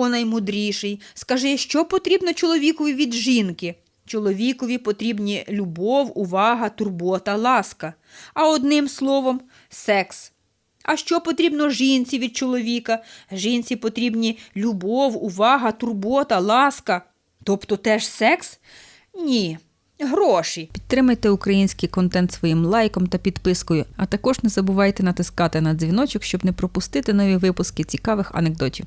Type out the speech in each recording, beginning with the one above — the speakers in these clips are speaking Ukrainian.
О наймудріший, скажи, що потрібно чоловікові від жінки? Чоловікові потрібні любов, увага, турбота, ласка. А одним словом секс. А що потрібно жінці від чоловіка? Жінці потрібні любов, увага, турбота, ласка. Тобто теж секс? Ні. Гроші. Підтримайте український контент своїм лайком та підпискою, а також не забувайте натискати на дзвіночок, щоб не пропустити нові випуски цікавих анекдотів.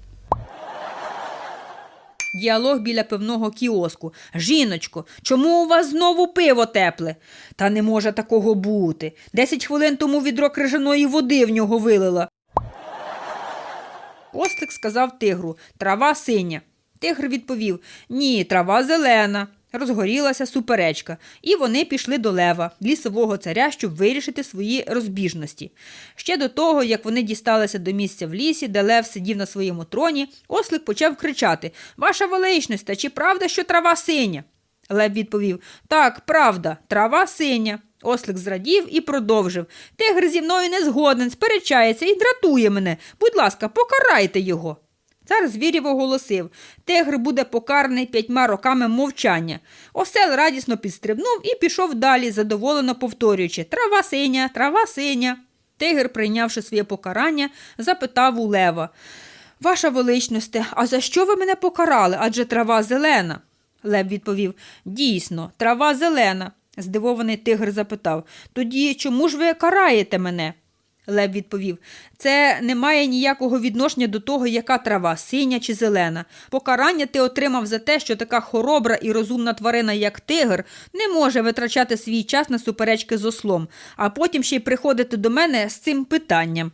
Діалог біля пивного кіоску. Жіночко, чому у вас знову пиво тепле? Та не може такого бути. Десять хвилин тому відро крижаної води в нього вилила. Ослик сказав тигру трава синя. Тигр відповів Ні, трава зелена. Розгорілася суперечка, і вони пішли до лева, лісового царя, щоб вирішити свої розбіжності. Ще до того, як вони дісталися до місця в лісі, де лев сидів на своєму троні, ослик почав кричати Ваша величність, та чи правда, що трава синя? Лев відповів Так, правда, трава синя. Ослик зрадів і продовжив. Тигр зі мною не згоден, сперечається і дратує мене. Будь ласка, покарайте його. Цар звірів оголосив Тигр буде покараний п'ятьма роками мовчання. Осел радісно підстрибнув і пішов далі, задоволено повторюючи Трава синя, трава синя. Тигр, прийнявши своє покарання, запитав у лева Ваша величносте, а за що ви мене покарали? Адже трава зелена. Лев відповів Дійсно, трава зелена. Здивований тигр запитав Тоді чому ж ви караєте мене? Лев відповів Це не має ніякого відношення до того, яка трава, синя чи зелена. Покарання ти отримав за те, що така хоробра і розумна тварина, як тигр, не може витрачати свій час на суперечки з ослом, а потім ще й приходити до мене з цим питанням.